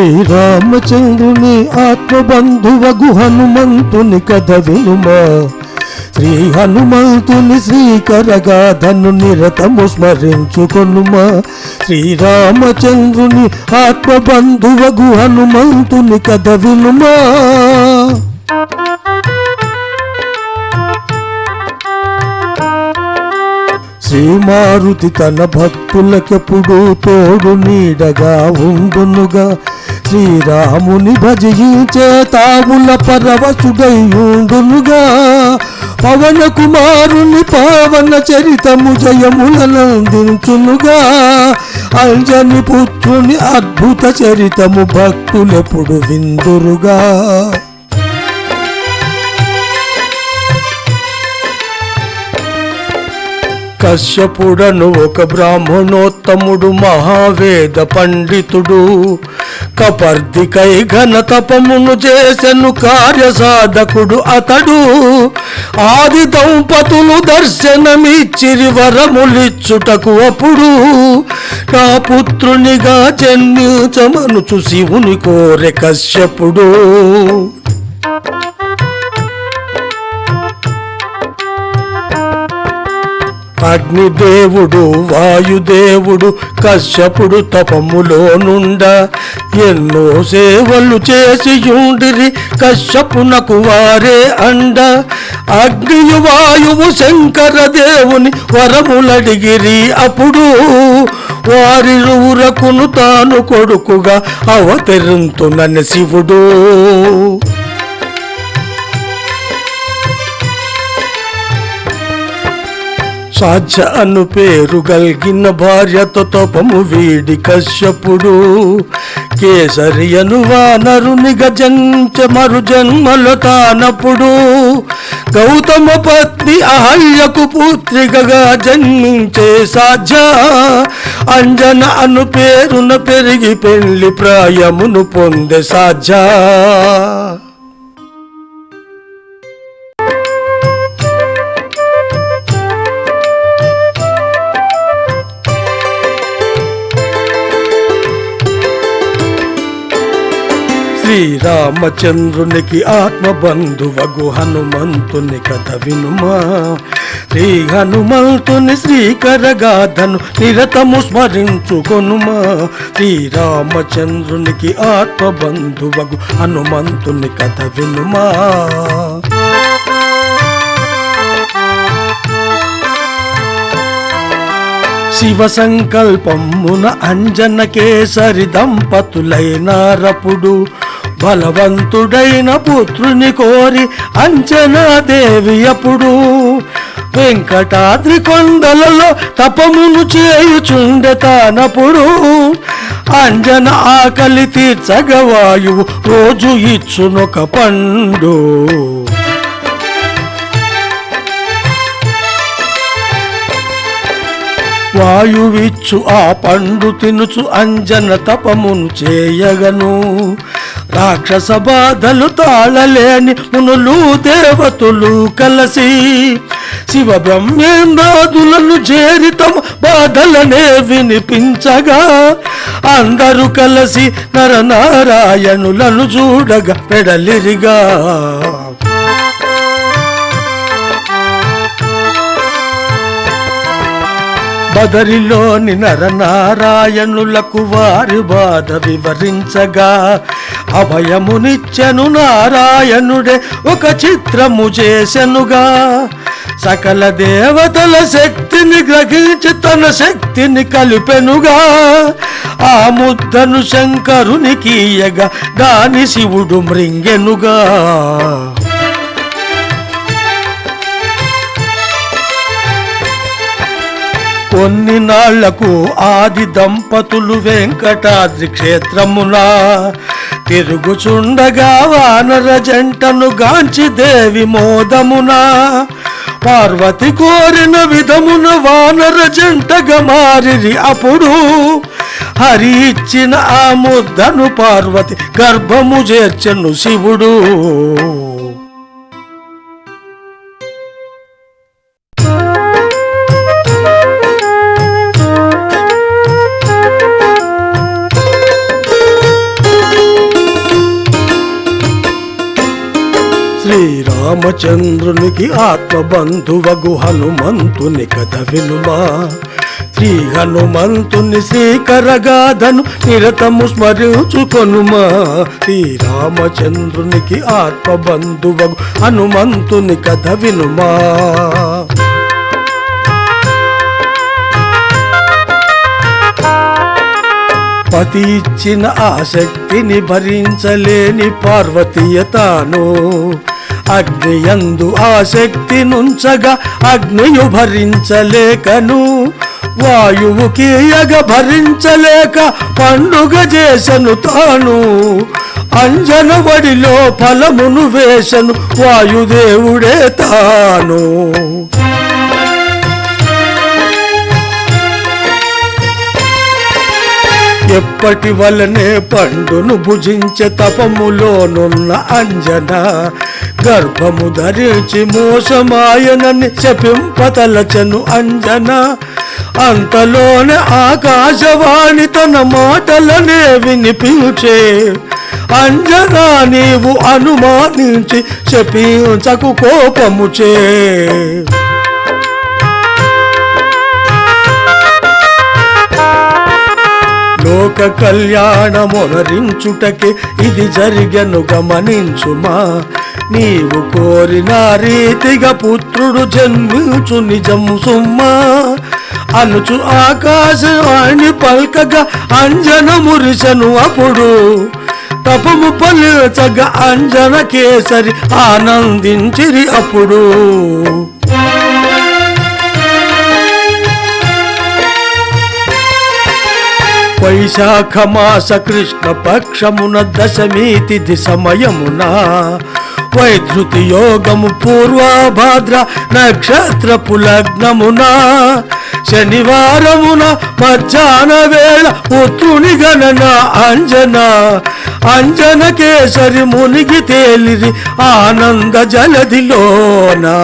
శ్రీరామచంద్రుని ఆత్మబంధువగు హనుమంతుని కథ వినుమా. శ్రీ హనుమంతుని శ్రీకరగాధను నిరతము స్మరించుకొనుమా. శ్రీరామచంద్రుని ఆత్మబంధువగు హనుమంతుని కథ వినుమా. శ్రీమారుతి తన భక్తులకెప్పుడు తోడు నీడగా ఉండునుగా. శ్రీరాముని భజించే తాముల పరవశుడయుండునుగా పవన కుమారుని పావన చరితము జయములనందించునుగా. అంజని పుత్రుని అద్భుత చరితము భక్తులెప్పుడు విందురుగా. కశ్యపుడను ఒక బ్రాహ్మణోత్తముడు మహావేద పండితుడు. కపర్దికై ఘన తపమును చేసెను కార్య సాధకుడు అతడు. ఆది దంపతులు దర్శనమిచ్చిరి వరములిచ్చుటకు అప్పుడు నా పుత్రునిగా జన్మించమనుచు శివుని కోరె కశ్యపుడు. అగ్నిదేవుడు వాయుదేవుడు కశ్యపుడు తపములో నుండ ఎన్నో సేవలు చేసి ఉండిరి కశ్యపునకు వారే అండ. అగ్నియు వాయువు శంకర దేవుని వరములడిగిరి అప్పుడు వారిరువురకును తాను కొడుకుగా అవతరింతునని శివుడు. సాధ్య అను పేరు గల్గిన భార్యతో తోపము వీడి కశ్యపుడు. కేసరి అను వానరునిగ జంచ మరు జన్మలో తానప్పుడు గౌతమ పత్ని అహల్యకు పుత్రికగా జన్మించే సాధ్య. అంజన అను పేరున పెరిగి పెళ్ళి ప్రాయమును పొందే సాధ్య. శ్రీరామచంద్రునికి ఆత్మబంధువగు హనుమంతుని కథ వినుమా. శ్రీ హనుమంతుని శ్రీకరగాథను నిరతము స్మరించుకొనుమా. శ్రీరామచంద్రునికి ఆత్మబంధువగు హనుమంతుని కథ వినుమా. శివ సంకల్పమున అంజన కేసరి దంపతులైనారపుడు బలవంతుడైన పుత్రుని కోరి అంజనాదేవి అప్పుడు వెంకటాద్రి కొండలలో తపమును చేయుచుండె తానప్పుడు అంజన ఆకలి తీర్చగవాయువు రోజు ఇచ్చునొక పండు. వాయువిచ్చు ఆ పండు తినుచు అంజన తపమును చేయగను. రాక్షస బాధలు తాళలేని మునులు దేవతలు కలసి శివ బ్రహ్మేంద్రాదులను చేరి తమ బాధలనే వినిపించగా అందరూ కలసి నరనారాయణులను చూడగా పెడలిరిగా. బదరిలోని నరనారాయణులకు వారి బాధ వివరించగా అభయమునిచ్చను నారాయణుడే ఒక చిత్రము చేసెనుగా సకల దేవతల శక్తిని గ్రహించి తన శక్తిని కలిపెనుగా. ఆ ముద్దను శంకరునికి ఇయ్యగా దాని శివుడు మృంగెనుగా. కొన్ని నాళ్ళకు ఆది దంపతులు వెంకటాద్రి క్షేత్రమున తిరుగుచుండగా వానర జంటను గాంచి దేవి మోదమున. పార్వతి కోరిన విధమున వానర జంటగా మారిరి అప్పుడు. హరి ఇచ్చిన ఆ ముద్దను పార్వతి గర్భము చేర్చెను శివుడు. శ్రీరామచంద్రునికి ఆత్మబంధువగు హనుమంతుని కథ వినుమా. శ్రీ హనుమంతుని శ్రీకరగాధను నిరతము స్మరించుకొనుమా. శ్రీరామచంద్రునికి ఆత్మబంధువగు హనుమంతుని కథ వినుమా. పతి ఇచ్చిన ఆసక్తిని భరించలేని పార్వతీయ తాను. అగ్నియందు ఆసక్తి నుంచగా అగ్నియు భరించలేకను. వాయువుకి ఎగ భరించలేక పండుగ చేసను తాను. అంజనవడిలో ఫలమును వేసను వాయుదేవుడే తాను. ఎప్పటి వలనే పండును భుజించే తపములోనున్న అంజన. గర్భము ధరించి మోసమాయనని శపింపతలచను అంజన. అంతలోనే ఆకాశవాణి తన మాటలనే వినిపించే. అంజనా నీవు అనుమానించి శపించకు కోపము చే లోక కళ్యాణమునరించుటకే ఇది జరిగను గమనించుమా? నీవు కోరిన రీతిగా పుత్రుడు జన్మించు నిజం సుమ్మా? అనుచు ఆకాశవాణి పల్కగా అంజన మురిసను అప్పుడు తపము పలుచగా అంజన కేసరి ఆనందించిరి అప్పుడు. వైశాఖ మాస కృష్ణ పక్షమున దశమి తిథి సమయమున వైద్యుతి యోగము పూర్వభాద్ర నక్షత్రపు లగ్నమున. శనివారమున మధ్యాహ్న వేళ పుత్రుని గణన అంజన. అంజన కేసరి మునిగి తేలిరి ఆనంద జలధిలోనా.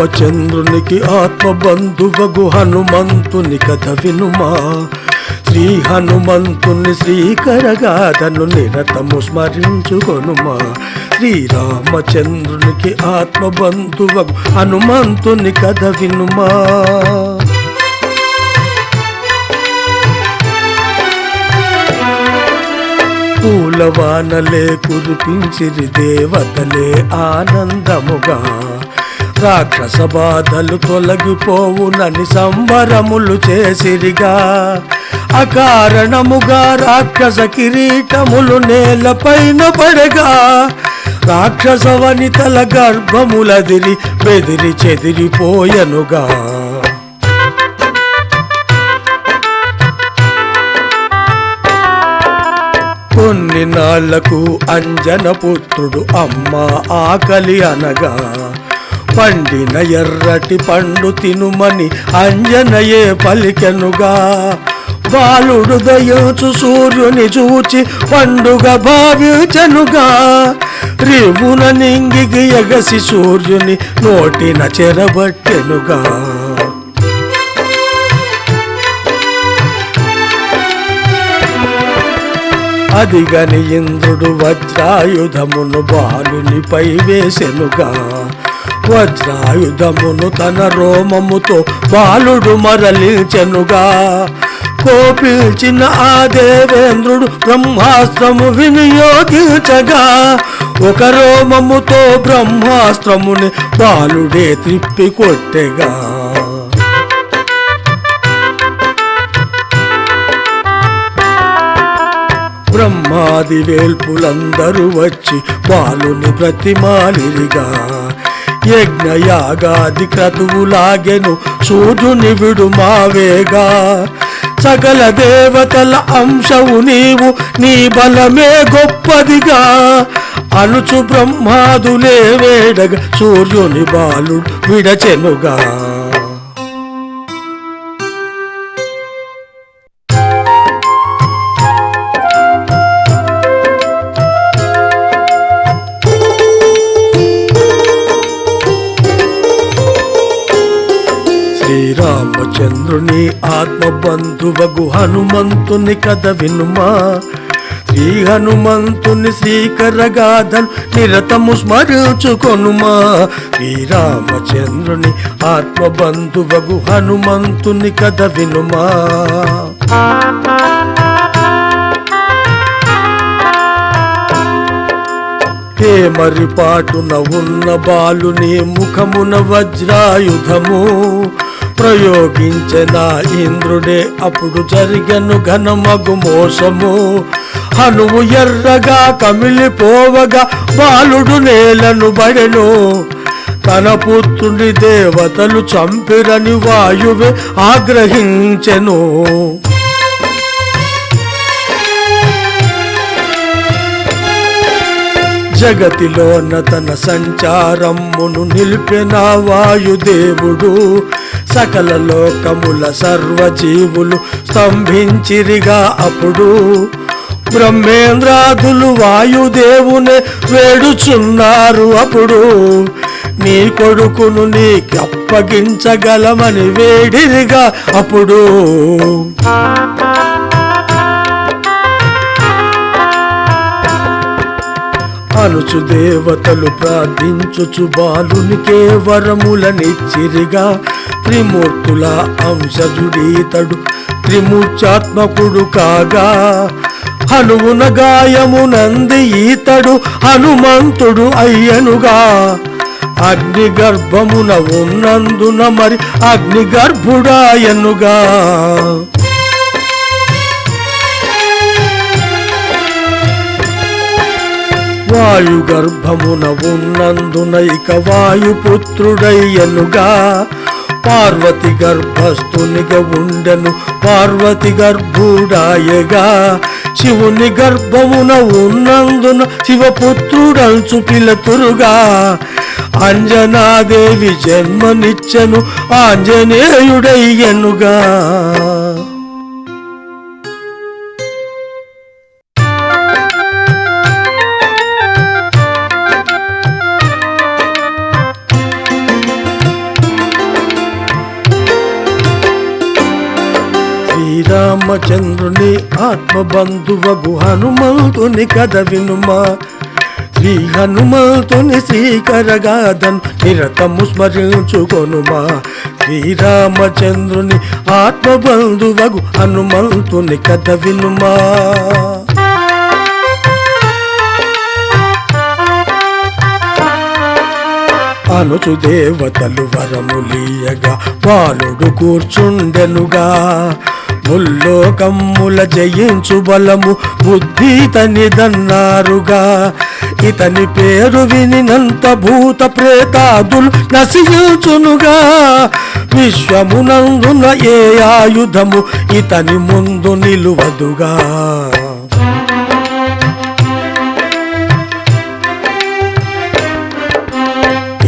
శ్రీరామచంద్రునికి ఆత్మబంధువగు హనుమంతుని కథ వినుమా. శ్రీ హనుమంతుని శ్రీకరగాథను నిరతము స్మరించుకొనుమా. శ్రీరామచంద్రునికి ఆత్మబంధువగు హనుమంతుని కథ వినుమా. పూలవానలే కురిపించిరి దేవతలే ఆనందముగా. రాక్షస బాధలు తొలగిపోవునని సంబరములు చేసిరిగా. అకారణముగా రాక్షస కిరీటములు నేలపైన పడగా. రాక్షస వనితల గర్భములదిరి బెదిరి చెదిరిపోయనుగా. కొన్ని నాళ్ళకు అంజన పుత్రుడు అమ్మ ఆకలి అనగా. పండిన ఎర్రటి పండు తినుమని అంజనయే పలికెనుగా. బాలుడు దయచు సూర్యుని చూచి పండుగ భావించనుగా. రివున నింగికి ఎగసి సూర్యుని నోటిన చెరబట్టెనుగా. అదిగని ఇంద్రుడు వజ్రాయుధమును బాలునిపై వేసెనుగా. వజ్రాయుధమును తన రోమముతో బాలుడు మరలించెనుగా. కోపించిన ఆ దేవేంద్రుడు బ్రహ్మాస్త్రము వినియోగించగా ఒక రోమముతో బ్రహ్మాస్త్రముని బాలుడే త్రిప్పి కొట్టెగా బ్రహ్మాది వేల్పులందరూ వచ్చి బాలుని ప్రతిమాలిరిగా యజ్ఞయాగాది క్రతువులాగెను సూర్యుని విడుమావేగా సకల దేవతల అంశవు నీవు నీ బలమే గొప్పదిగా. అనుచు బ్రహ్మాదులే వేడగ సూర్యుని బాలుడు విడచెనుగా. చంద్రుని ఆత్మ బంధువగు హనుమంతుని కథ వినుమా? శ్రీ హనుమంతుని శ్రీకరగాధన్ నిరతము స్మరించుకొనుమా? శ్రీరామచంద్రుని ఆత్మబంధువగు హనుమంతుని కథ వినుమా? ఏ మరి పాటున ఉన్న బాలుని ముఖమున వజ్రాయుధము ప్రయోగించిన ఇంద్రుడే అప్పుడు జరిగను ఘనమగు మోసము. హనువు ఎర్రగా కమిలిపోవగా బాలుడు నేలను బడెను. తన పుత్రుని దేవతలు చంపిరని వాయువే ఆగ్రహించెను. జగతిలోన తన సంచారమును నిలిపిన వాయుదేవుడు. సకల లోకముల సర్వజీవులు స్తంభించిరిగా అప్పుడు బ్రహ్మేంద్రాదులు వాయుదేవునే వేడుచున్నారు అప్పుడు నీ కొడుకును నీకప్పగించగలమని వేడిరిగా అప్పుడు అనుచు దేవతలు ప్రార్థించుచు బాలునికే వరములనిచ్చిరిగా త్రిమూర్తుల అంశజుడీతడు త్రిమూర్చాత్మకుడు కాగా హనువున గాయమునంది ఈతడు హనుమంతుడు అయ్యనుగా. అగ్ని గర్భమున ఉన్నందున మరి అగ్ని గర్భుడాయనుగా వాయు గర్భమున ఉన్నందున ఇక వాయుపుత్రుడయ్యనుగా పార్వతి గర్భస్థునిగా ఉండెను పార్వతి గర్భుడాయగా. శివుని గర్భమున ఉన్నందున శివపుత్రుడంచు పిలతురుగా. అంజనాదేవి జన్మనిచ్చెను ఆంజనేయుడయ్యనుగా. ఆత్మబంధువగు హనుమంతుని కథ వినుమా. శ్రీ హనుమంతుని శ్రీకరగాథన్ నిరతము స్మరించుకొనుమా. శ్రీరామచంద్రుని ఆత్మబంధువగు హనుమంతుని కథ వినుమా. అనుచు దేవతలు వరములీయగా బాలుడు కూర్చుండెనుగా. ముల్లోకమ్ముల జయించు బలము బుద్ధి తనిదన్నారుగా ఇతని పేరు వినినంత భూత ప్రేతాదులు నశించునుగా. విశ్వమునందున ఏ ఆయుధము ఇతని ముందు నిలువదుగా.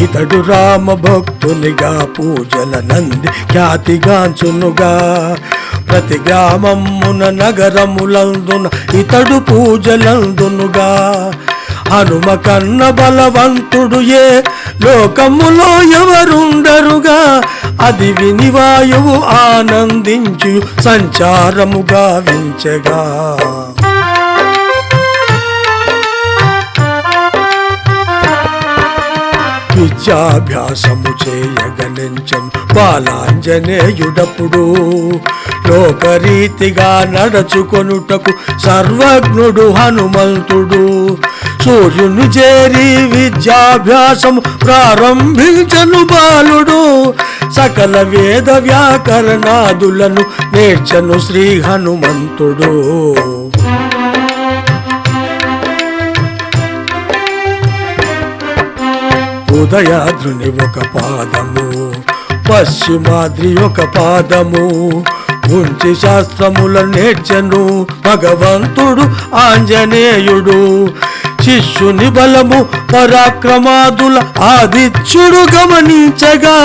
ఇతడు రామ భక్తునిగా పూజల నంది ఖ్యాతిగాంచునుగా. ప్రతి గ్రామమున నగరములందున ఇతడు పూజలందునుగా. హనుమ కన్న బలవంతుడు ఏ లోకములో ఎవరుండరుగా. అది విని వాయువు ఆనందించు సంచారముగా వించగా. విద్యాభ్యాసము చేయగణించం బాలాంజనేయుడప్పుడు. లోకరీతిగా నడచుకొనుటకు సర్వజ్ఞుడు హనుమంతుడు. సూర్యుని చేరి విద్యాభ్యాసం ప్రారంభించను బాలుడు. సకల వేద వ్యాకరణాదులను నేర్చను శ్రీ హనుమంతుడు. ఉదయాద్రుని ఒక పాదము పశ్చిమాద్రి ఒక పాదము ఉంచి శాస్త్రముల నేర్చను భగవంతుడు ఆంజనేయుడు. శిష్యుని బలము పరాక్రమాదుల ఆదిత్యుడు గమనించగా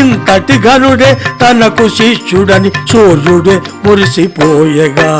ఇంతటి ఘనుడే తనకు శిష్యుడని సూర్యుడే మురిసిపోయగా.